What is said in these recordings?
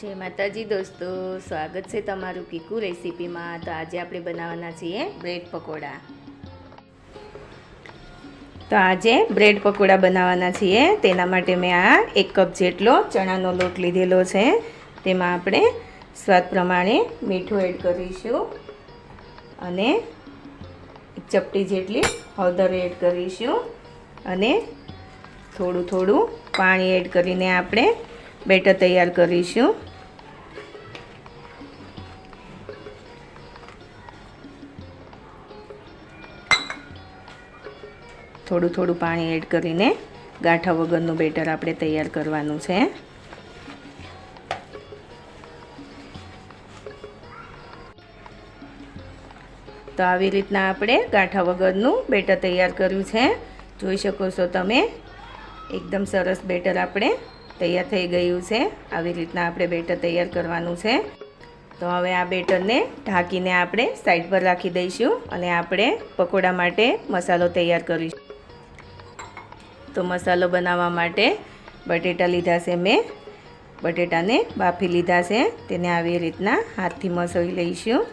જય માતાજી દોસ્તો, સ્વાગત છે તમારું કીકુ રેસીપીમાં. તો આજે આપણે બનાવવાના છીએ બ્રેડ પકોડા. તો આજે બ્રેડ પકોડા બનાવવાના છીએ. તેના માટે મેં આ એક કપ જેટલો ચણાનો લોટ લીધેલો છે. તેમાં આપણે સ્વાદ પ્રમાણે મીઠું એડ કરીશું અને ચપટી જેટલી હળદર એડ કરીશું અને થોડું થોડું પાણી એડ કરીને આપણે બેટર તૈયાર કરીશું. થોડું થોડું પાણી એડ કરીને ગાંઠા વગરનું બેટર આપણે તૈયાર કરવાનું છે. તો આવી રીતના આપણે ગાંઠા વગરનું બેટર તૈયાર કર્યું છે. જોઈ શકો છો તમે, એકદમ સરસ બેટર આપણે તૈયાર થઈ ગયું છે. આવી રીતના આપણે બેટર તૈયાર કરવાનું છે. તો હવે આ બેટરને ઢાંકીને આપણે સાઈડ પર રાખી દઈશું અને આપણે પકોડા માટે મસાલો તૈયાર કરીશું. તો મસાલો બનાવવા માટે બટેટા લીધા છે મેં. બટેટાને બાફી લીધા છે. તેને આવી રીતના હાથથી મસળી લઈશું.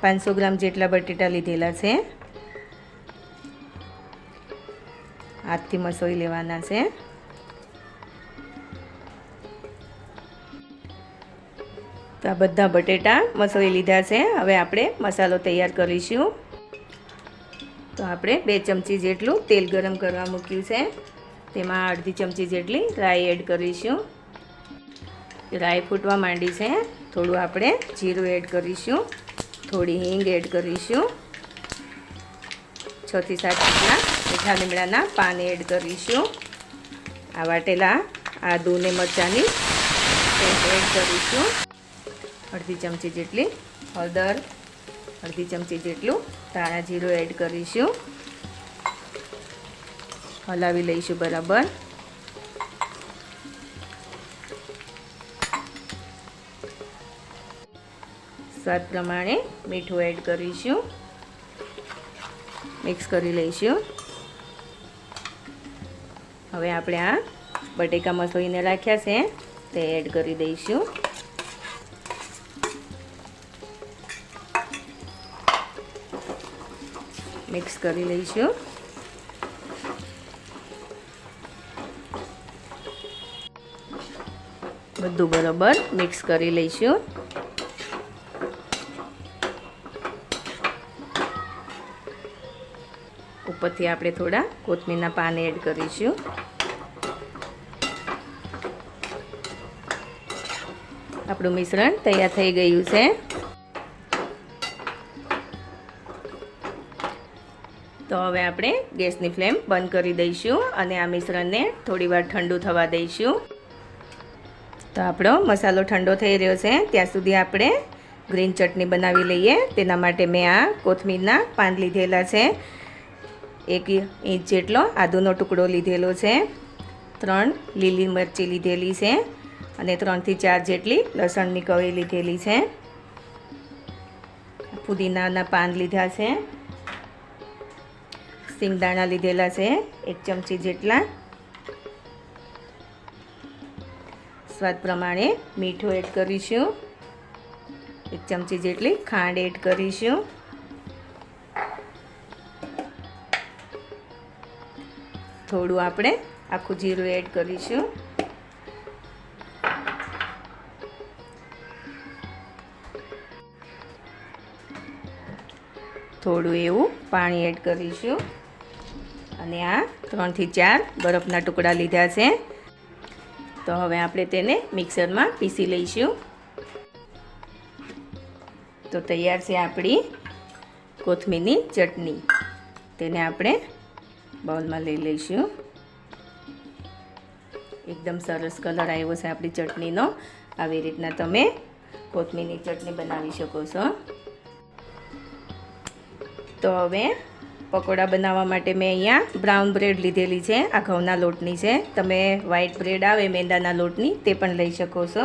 પાંચસો ગ્રામ જેટલા બટેટા લીધેલા છે. હાથથી મસોઈ લેવાના છે. તો આ બધા બટેટા મસોઈ લીધા છે. હવે આપણે મસાલો તૈયાર કરીશું. તો આપણે બે ચમચી જેટલું તેલ ગરમ કરવા મૂક્યું છે. તેમાં અડધી ચમચી જેટલી રાઈ એડ કરીશું. રાઈ ફૂટવા માંડી છે. થોડું આપણે જીરું એડ કરીશું. થોડી હિંગ એડ કરીશું. છથી સાત જેટલા મીઠા લીમડાના પાન એડ કરીશું. આ વાટેલા આદુ ને મરચાંની એડ કરીશું. અડધી ચમચી જેટલી હળદર અડધી ચમચી જેટલું ધાણા જીરું એડ કરીશું. હલાવી લઈશું બરાબર. સ્વાદ પ્રમાણે મીઠું એડ કરીશું. મિક્સ કરી લઈશું. હવે આપણે આ બટેકા મસળીને રાખ્યા છે તે એડ કરી દઈશું. મિક્સ કરી લઈશું. બધું બરાબર મિક્સ કરી લઈશું. ઉપરથી આપણે થોડા કોથમીરના પાન એડ કરીશું. આપણું મિશ્રણ તૈયાર થઈ ગયું છે. તો હવે આપણે ગેસની ફ્લેમ બંધ કરી દઈશું અને આ મિશ્રણને થોડીવાર ઠંડુ થવા દઈશું. તો આપણો મસાલો ઠંડો થઈ રહ્યો છે. ત્યાં સુધી આપણે ગ્રીન ચટણી બનાવી લઈએ. તેના માટે મેં આ કોથમીરના પાન લીધેલા છે. એક ઇંચ જેટલો આદુનો ટુકડો લીધેલો છે. ત્રણ લીલી મરચી લીધેલી છે અને ત્રણથી ચાર જેટલી લસણની કળી લીધેલી છે. પુદીનાના પાન લીધા છે. સિંગદાણા લીધેલા છે, એક ચમચી જેટલા. સ્વાદ પ્રમાણે મીઠું એડ કરીશું. એક ચમચી જેટલી ખાંડ એડ કરીશું. થોડું આપણે આખું જીરું એડ કરીશું. થોડું એવું પાણી એડ કરીશું. અને આ ત્રણથી ચાર બરફના ટુકડા લીધા છે. તો હવે આપણે તેને મિક્સરમાં પીસી લઈશું. તો તૈયાર છે આપણી કોથમીરની ચટણી. તેને આપણે બાઉલમાં લઈ લઈશું. એકદમ સરસ કલર આવ્યો છે આપણી ચટણીનો. આવી રીતના તમે કોથમીરની ચટણી બનાવી શકો છો. તો હવે પકોડા બનાવવા માટે મેં અહીંયા બ્રાઉન બ્રેડ લીધેલી છે, આ ઘઉંના લોટની છે. તમે વ્હાઈટ બ્રેડ આવે, મેંદાના લોટની, તે પણ લઈ શકો છો.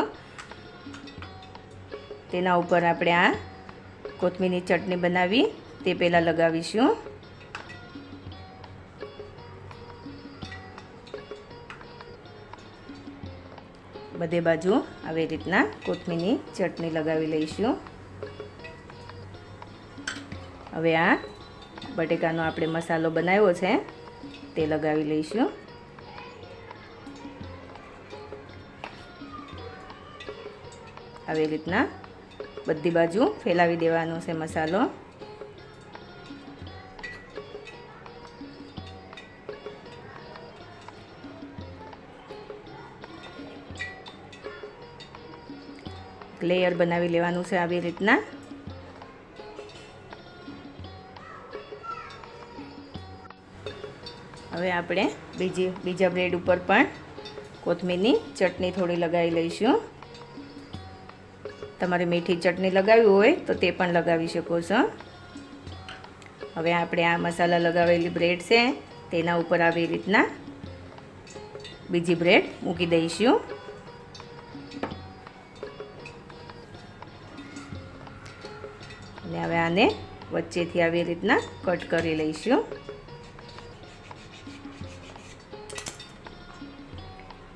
તેના ઉપર આપણે આ કોથમીરની ચટણી બનાવી, તે પહેલાં લગાવીશું. બધે બાજુ આવી રીતના કોથમીરની ચટણી લગાવી લઈશું. હવે આ બટેકાનો આપણે મસાલો બનાવ્યો છે, તે લગાવી લઈશું. આવી રીતના બધી બાજુ ફેલાવી દેવાનો છે મસાલો. લેયર બનાવી લેવાનું છે આવી રીતના. હવે આપણે બીજી, બીજા બ્રેડ ઉપર પણ કોથમીરની ચટણી થોડી લગાવી લઈશું. તમારે મીઠી ચટણી લગાવી હોય તો તે પણ લગાવી શકો છો. હવે આપણે આ મસાલા લગાવેલી બ્રેડ છે, તેના ઉપર આવી રીતના બીજી બ્રેડ મૂકી દઈશું. અને હવે આને વચ્ચેથી આવી રીતના કટ કરી લઈશું.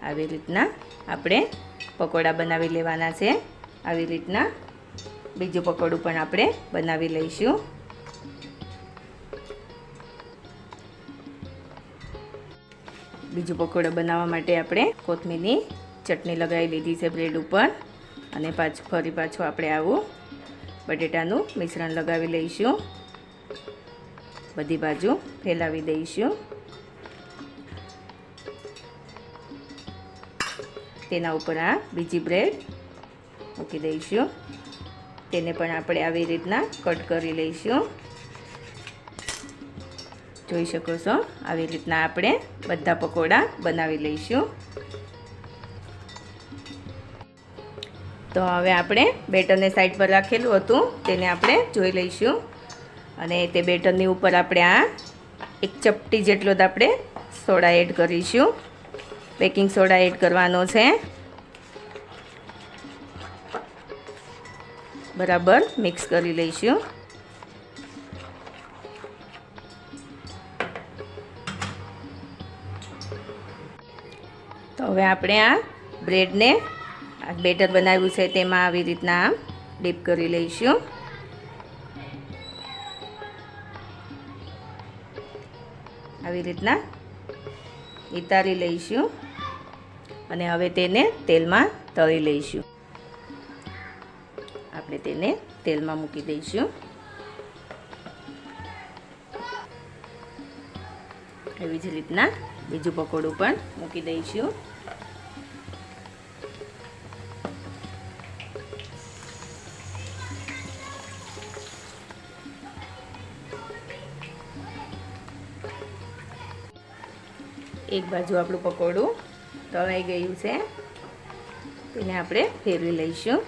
આવી રીતના આપણે પકોડા બનાવી લેવાના છે. આવી રીતના બીજું પકોડું પણ આપણે બનાવી લઈશું. બીજું પકોડો બનાવવા માટે આપણે કોથમીરની ચટણી લગાવી લીધી છે બ્રેડ ઉપર. અને પાછું, ફરી પાછું આપણે આવું બટેટાનું મિશ્રણ લગાવી લઈશું. બધી બાજુ ફેલાવી દઈશું. તેના ઉપર આ બીજી બ્રેડ મૂકી દઈશું. તેને પણ આપણે આવી રીતના કટ કરી લઈશું. જોઈ શકો છો, આવી રીતના આપણે બધા પકોડા બનાવી લઈશું. તો હવે આપણે બેટરને સાઈડ પર રાખેલું હતું, તેને આપણે જોઈ લઈશું. અને તે બેટરની ઉપર આપણે આ એક ચપટી જેટલો જ આપણે સોડા એડ કરીશું. બેકિંગ સોડા એડ કરવાનો છે. બરાબર, મિક્સ કરી લઈશું. તો હવે આપણે આ બ્રેડને, આ બેટર બનાવ્યું છે તેમાં આવી રીતના ડીપ કરી લઈશું. આવી રીતના ઉતારી લઈશું. અને હવે તેને તેલમાં તળી લઈશું. આપણે તેને તેલમાં મૂકી દઈશું. એવી જ રીતના બીજું પકોડું પણ મૂકી દઈશું. એક બાજુ આપણું પકોડું તળાઈ ગયું છે. તેને આપણે ફેરવી લઈશું.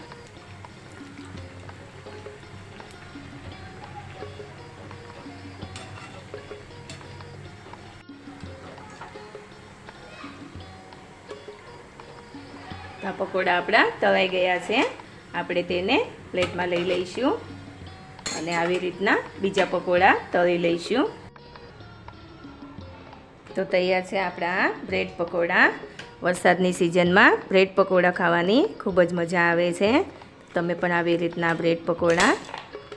આ પકોડા આપણા તળાઈ ગયા છે. આપણે તેને પ્લેટમાં લઈ લઈશું અને આવી રીતના બીજા પકોડા તળી લઈશું. તો તૈયાર છે આપણા બ્રેડ પકોડા. વરસાદની સિઝનમાં બ્રેડ પકોડા ખાવાની ખૂબ જ મજા આવે છે. તમે પણ આવી રીતના બ્રેડ પકોડા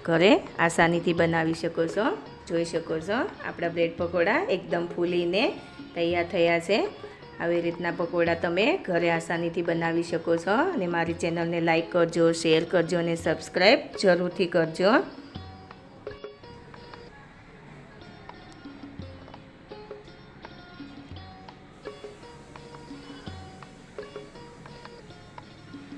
ઘરે આસાનીથી બનાવી શકો છો, જોઈ શકો છો. આપણા બ્રેડ પકોડા એકદમ ફૂલીને તૈયાર થયા છે. આવી રીતના પકોડા તમે ઘરે આસાનીથી બનાવી શકો છો અને મારી ચેનલને લાઈક કરજો, શેર કરજો અને સબસ્ક્રાઈબ જરૂરથી કરજો.